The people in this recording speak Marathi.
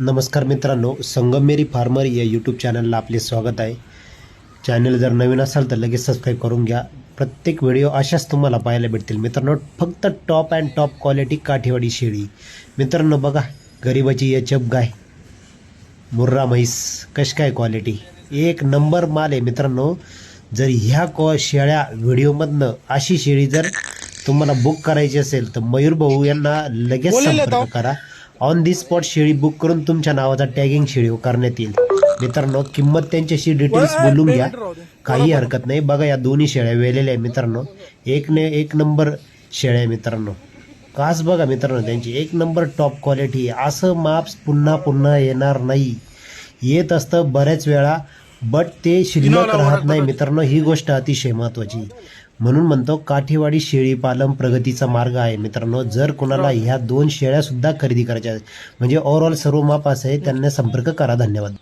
नमस्कार मित्रांनो संगमेरी फार्मर या यूट्यूब चॅनलला आपले स्वागत आहे. चॅनल जर नवीन असाल तर लगेच सबस्क्राईब करून घ्या. प्रत्येक व्हिडिओ अशाच तुम्हाला पाहायला भेटतील. मित्रांनो फक्त top and top quality Kathiawadi शेळी. मित्रांनो बघा गरिबाची एचप गाय. मुर्रा म्हैस कशी काय क्वालिटी एक नंबर माल आहे मित्रांनो. जर ह्या कॉ शेळ्या व्हिडिओमधनं अशी शेळी जर तुम्हाला बुक करायची असेल तर मयूर भाऊ यांना लगेच संपर्क करा. ऑन दी स्पॉट शेळी बुक करून तुमच्या नावाचा टॅगिंग शेळी करण्यात येईल. मित्रांनो किंमत त्यांच्याशी डिटेल्स बोलून घ्या. काही हरकत नाही. बघा या दोन्ही शेळ्या वेलेल्या आहे मित्रांनो. एक ने एक नंबर शेळ्या आहे मित्रांनो. कास बघा मित्रांनो त्यांची. एक नंबर टॉप क्वालिटी असं माप पुन्हा पुन्हा येणार नाही. येत असतं बऱ्याच वेळा. बट ते शिल्लक राहत नाही मित्रांनो ही गोष्ट अतिशय महत्वाची. म्हणून म्हणतो काठीवाडी शेळी पालन प्रगतीचा मार्ग आहे मित्रांनो. जर कोणाला ह्या दोन शेळ्या सुद्धा खरेदी करायच्या म्हणजे ओव्हरऑल सर्व माप असं त्यांना संपर्क करा. धन्यवाद.